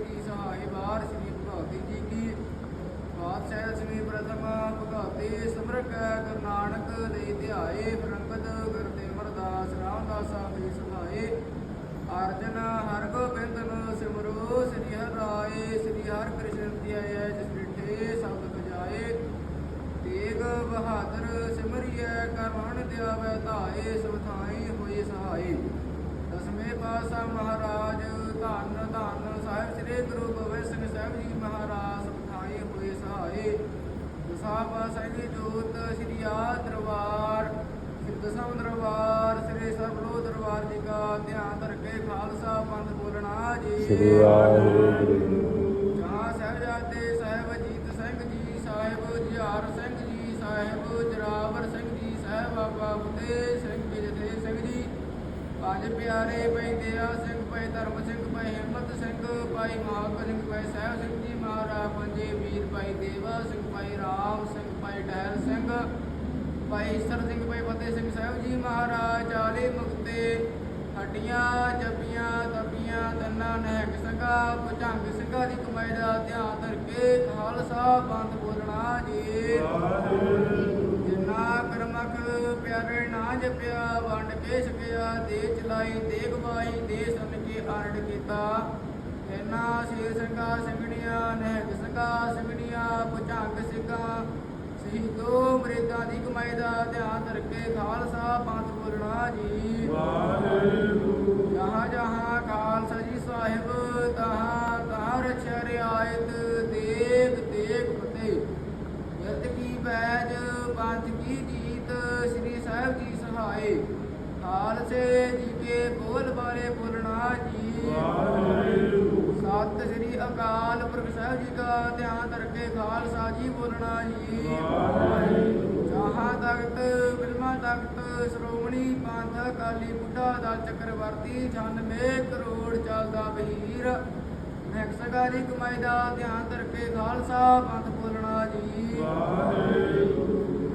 ਸ੍ਰੀ ਸਾਹਿਬਾਰ ਸ੍ਰੀ ਭਗਵਤੀ ਜੀ ਕੀ? ਬਾਦਸ਼ਾਹ ਸ੍ਰੀ ਪ੍ਰਥਮ ਭਗਵਤੀ ਸਮਰਕ ਕਰਨਾਨਕ ਦੇ ਧਿਆਏ, ਪ੍ਰੰਗਤ ਗੁਰਦੇਵਰ ਦਾਸ, ਰਾਮਦਾਸ ਆਮੀ ਸੁਭਾਏ। ਅਰਜਨ ਹਰ ਗੋਬਿੰਦ ਨੂੰ ਸਿਮਰੋ, ਸ੍ਰੀ ਹਰਾਏ ਸ੍ਰੀ ਹਰ ਕ੍ਰਿਸ਼ਨ ਧਿਆਏ ਜਿਸ ਬਿਠੇ ਸਬਦ ਬਜਾਏ ਤੇਗ ਬਹਾਦਰ ਸਿਮਰਿਐ ਕਰਵਣ ਦਿਆਵੇ ਧਾਏ ਸੁਭਾਈ ਹੋਏ ਸਹਾਈ ਦਸਵੇਂ ਪਾਤਸ਼ਾਹ ਮਹਾਰਾਜ ਧੰਨ ਧੰਨ ਸਾਹਿਬ ਸ੍ਰੀ ਗੁਰੂ ਗੋਬਿੰਦ ਸਿੰਘ ਸਾਹਿਬ ਜੀ ਮਹਾਰਾਜ ਸੁਥਾਈ ਹੋਏ ਸਹਾਈ ਦਸਾਂ ਪਾਤਸ਼ਾਹ ਜੀ ਜੋਤ ਸ੍ਰੀ ਆ ਦਰਬਾਰ ਦਸਾਂ ਦਰਬਾਰ ਸ੍ਰੀ ਸਰਬਲੋ ਦਰਬਾਰ ਜੀ ਕਾ ਧਿਆਨ ਧਰ ਕੇ ਖਾਲਸਾ ਪੰਥ ਬੋਲਣਾ ਜੀ। ਸ੍ਰੀ ਵਾਹਿਗੁਰੂ ਜੀ ਜਹਾਂ ਸਾਹਿਬਜ਼ਾਦੇ ਸਾਹਿਬ ਅਜੀਤ ਸਿੰਘ ਜੀ ਸਾਹਿਬ ਜੁਝਾਰ ਸਿੰਘ ਜੀ ਸਾਹਿਬ ਜਰਾਵਰ ਸਿੰਘ ਜੀ ਸਾਹਿਬ ਬਾਬਾ ਫਤਿਹ ਸਿੰਘ ਪੰਜ ਪਿਆਰੇ ਭਾਈ ਦਇਆ ਸਿੰਘ, ਭਾਈ ਧਰਮ ਸਿੰਘ, ਭਾਈ ਹਿੰਮਤ ਸਿੰਘ, ਭਾਈ ਮਹਾਕ ਸਿੰਘ, ਭਾਈ ਸਾਹਿਬ ਸਿੰਘ ਜੀ ਮਹਾਰਾਜ, ਪੰਜੇ ਵੀਰ, ਭਾਈ ਦੇਵਾ ਸਿੰਘ, ਭਾਈ ਰਾਮ ਸਿੰਘ, ਭਾਈ ਟਹਿਲ ਸਿੰਘ, ਭਾਈ ਈਸਰ ਸਿੰਘ, ਭਾਈ ਫਤਿਹ ਸਿੰਘ ਸਾਹਿਬ ਜੀ ਮਹਾਰਾਜ, ਚਾਲੀ ਮੁਕਤੇ, ਹੱਡੀਆਂ ਜੱਪੀਆਂ ਤਪੀਆਂ, ਤੰਨਾ, ਨਹਿਕ ਸੰਗਾ ਭੁਜੰਗ ਸਿੰਘਾਂ ਦੀ ਕਮਾਈ ਦਾ ਧਿਆਨ ਧਰ ਕੇ ਖਾਲਸਾ ਬੰਦ ਬੋਲਣਾ ਜੀ। ਜਿੰਨਾ ਪਿਆਰੇ ਨਾ ਜਪਿਆ ਵੰਡ ਕੇ ਛਕਿਆ ਦੇ ਚਲਾਈ ਦੇ ਗਵਾਈ ਦੇ ਕੇ ਆਰਡ ਕੀਤਾ। ਇਹਨਾਂ ਸ਼ੇਰ ਸਿੰਘਾਂ ਸਿੰਘਣੀਆਂ ਨਹਿਕ ਸਿੰਘਾਂ ਸਿੰਘਣੀਆਂ ਭੁਜੰਗ ਸਿੰਘਾਂ ਸ਼ਹੀਦੋ ਮਰੇਦਾਂ ਦੀ ਕਮਾਈ ਦਾ ਧਿਆਨ ਧਰ ਕੇ ਖਾਲਸਾ ਪੰਥ ਬੋਲਣਾ ਜੀ। ਜਹਾਂ ਜਹਾਂ ਖਾਲਸਾ ਜੀ ਸਾਹਿਬ ਤਹਾਂ ਤਹਾਂ ਰਛਿਆ ਰਿਆਇਤ ਦੇਖ ਦੇਖ ਫਤਿਹ। ਯਤ ਕੀ ਬੈਜ ਪੰਥ ਕੀ ਜੀਤ ਸ੍ਰੀ ਸਾਹਿਬ ਜੀ ਸਹਾਏ। ਖਾਲਸੇ ਜੀ ਕੇ ਬੋਲ ਬਾਰੇ ਬੋਲਣਾ ਜੀ। ਸਤਿ ਸ੍ਰੀ ਅਕਾਲ ਪੁਰਖ ਸਾਹਿਬ ਜੀ ਦਾ ਧਿਆਨ ਧਰ ਖਾਲਸਾ ਜੀ ਬੋਲਣਾ ਜੀ। ਜਹਾਂ ਤਖਤ ਬਿਲਮਾ ਤਖਤ, ਸ਼੍ਰੋਮਣੀ ਪੰਥ ਅਕਾਲੀ ਬੁੱਢਾ ਦਾ ਚੱਕਰਵਰਤੀ 96 ਕਰੋੜ ਚੱਲਦਾ ਬਹੀਰ। ਮੈਕਸਗਾ ਦੀ ਕਮਾਈ ਦਾ ਧਿਆਨ ਧਰ ਕੇ ਖਾਲਸਾ ਪੰਥ ਬੋਲਣਾ ਜੀ।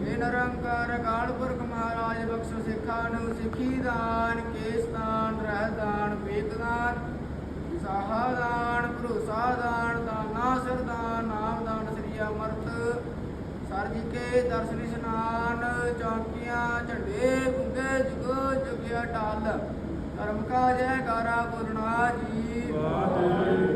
ਇਹ ਨਿਰੰਕਾਰ ਅਕਾਲ ਪੁਰਖ ਮਹਾਰਾਜ ਬਖਸ਼ੋ ਸਿੱਖਾਂ ਨੂੰ ਸਿੱਖੀ ਦਾਨ ਕੇਸ ਦਾਨ ਰਹਿ ਦਾਨ ਵੇਦ ਦਾਨ ਵਿਸਾਹਾ ਦਾਨ ਭਰੋਸਾ ਦਾਨ ਦਾਨਾ ਸਰਦਾਨ ਨਾਮ ਦਾਨ ਸ੍ਰੀ ਅਮਰਤ। ਸਰ ਜੀ ਕੇ ਦਰਸ਼ਨ ਇਸ਼ਨਾਨ ਚੌਂਕੀਆਂ ਝੰਡੇ ਗੁੰਗੇ ਜੁਗੋ ਜੁਗਿਆ ਟਾਲ ਧਰਮ ਕਾ ਜੈਕਾਰਾ ਬੋਲਣਾ ਜੀ। ਵਾਹਿਗੁਰੂ।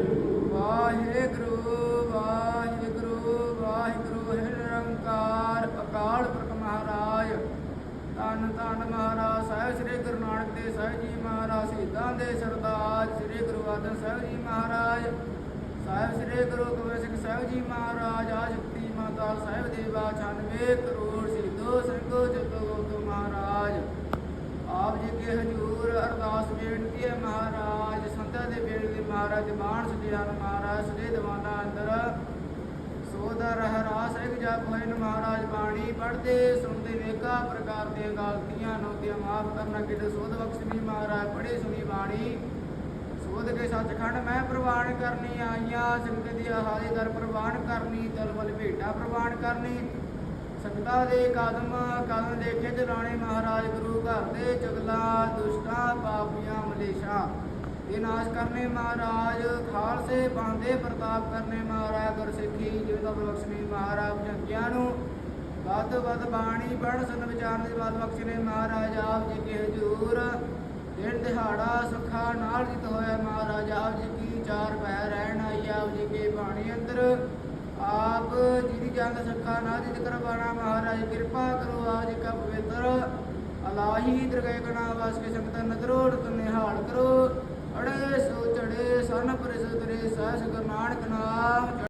ਧੰਨ ਧੰਨ ਮਹਾਰਾਜ, ਸਾਹਿਬ ਸ੍ਰੀ ਗੁਰੂ ਨਾਨਕ ਦੇਵ ਸਾਹਿਬ ਜੀ ਮਹਾਰਾਜ, ਸ਼ਹੀਦਾਂ ਦੇ ਸਰਤਾਜ ਸ੍ਰੀ ਗੁਰੂ ਅਰਜਨ ਸਾਹਿਬ ਜੀ ਮਹਾਰਾਜ, ਸਾਹਿਬ ਸ੍ਰੀ ਗੁਰੂ ਗੋਬਿੰਦ ਸਿੰਘ ਸਾਹਿਬ ਜੀ ਮਹਾਰਾਜ ਆ ਸ਼ਕਤੀ ਮਾਤਾ ਸਾਹਿਬ ਦੇਵਾ 96 ਕਰੋੜ ਸਿੱਧੋ ਸਿੰਘੋ ਜਗੋ ਗੋਤਮ ਮਹਾਰਾਜ। ਆਪ ਜੀ ਕੇ ਹਜੂਰ, ਅਰਦਾਸ ਬੇਨਤੀ ਹੈ ਮਹਾਰਾਜ, ਸੰਤਾਂ ਦੇ ਬੇਨਤੀ ਮਹਾਰਾਜ ਮਾਨ ਸਜਿਆਨ ਮਹਾਰਾਜ ਸ੍ਰੀ ਦੀਵਾਨਾ ਅੰਦਰ ਜਪ ਹੋਏ ਮਹਾਰਾਜ ਬਾਣੀ ਪੜ੍ਹਦੇ, ਸੁਣਦੇ, ਵੇਖਾ, ਪ੍ਰਕਾਰ ਦੀਆਂ ਗਲਤੀਆਂ ਨੂੰ ਤੇ ਮਾਫ ਕਰਨਾ ਕਿਤੇ ਸੋਧ ਬਖਸ਼ਣੀ ਮਹਾਰਾਜ, ਪੜ੍ਹੇ, ਸੁਣੀ ਬਾਣੀ। ਸੋਧ ਕੇ ਸੱਚਖੰਡ ਮੈਂ ਪ੍ਰਵਾਨ ਕਰਨੀ, ਆਈਆਂ ਸੰਗਤ ਦੀ ਹਾਜ਼ਰ ਦਰ ਪ੍ਰਵਾਨ ਕਰਨੀ ਤਲਵਲ ਭੇਟਾ ਪ੍ਰਵਾਨ ਕਰਨੀ। ਸੰਗਤਾਂ ਦੇ ਕਦਮ ਕਦਮ ਦੇਖੇ ਚਲਾਣੇ ਮਹਾਰਾਜ ਗੁਰੂ ਘਰ ਦੇ ਚਗਲਾ, ਦੁਸ਼ਟਾਂ, ਪਾਪੀਆਂ, ਮਲੇਸ਼ਾਂ। ਇਹ ਕਰਨੇ ਮਹਾਰਾਜ, ਖਾਲਸੇ ਬਾਂਦੇ ਪ੍ਰਤਾਪ ਕਰਨੇ ਮਹਾਰਾਜ, ਗੁਰਸਿੱਖੀ ਜਿਵੇਂ ਬਖਸ਼ਣੀ ਮਹਾਰਾਜ ਜੰਗਿਆਂ ਨੂੰ। ਵੱਧ ਵੱਧ ਬਾਣੀ ਪੜ੍ਹਨ ਸੁਣ ਵਿਚਾਰਨ ਦੀ ਬਾਤ ਬਖਸ਼ਣੇ ਮਹਾਰਾਜ, ਆਪ ਜੀ ਕੇ ਹਜੂਰ। ਦਿਨ ਦਿਹਾੜਾ ਸੁੱਖਾ ਨਾਲ ਜਿਤ ਹੋਇਆ ਮਹਾਰਾਜ, ਆਪ ਜੀ ਕੀ ਚਾਰ ਪੈ ਰਹਿਣ ਆਈ, ਆਪ ਜੀ ਕੇ ਬਾਣੀ ਅੰਦਰ। ਆਪ ਜਿਹਦੀ ਜੰਗ ਸੱਖਾ ਨਾ ਦੀ ਕਰਵਾਣਾ ਮਹਾਰਾਜ, ਕਿਰਪਾ ਕਰੋ ਆਜ ਕਾ ਪਵਿੱਤਰ। ਅਲਾਹੀ ਦਰਗਹਿ ਗਣਾ ਵਾਸ ਕੇ ਸੰਗਤ ਨਦਰੋੜ ਨਿਹਾਲ ਕਰੋ। ਅੜੇ ਸੋ ਚੜੇ ਸਨ ਪਰਿਸ ਤਰੇ ਸਹਿਸ ਗੁਰੂ ਨਾਨਕ ਨਾਮ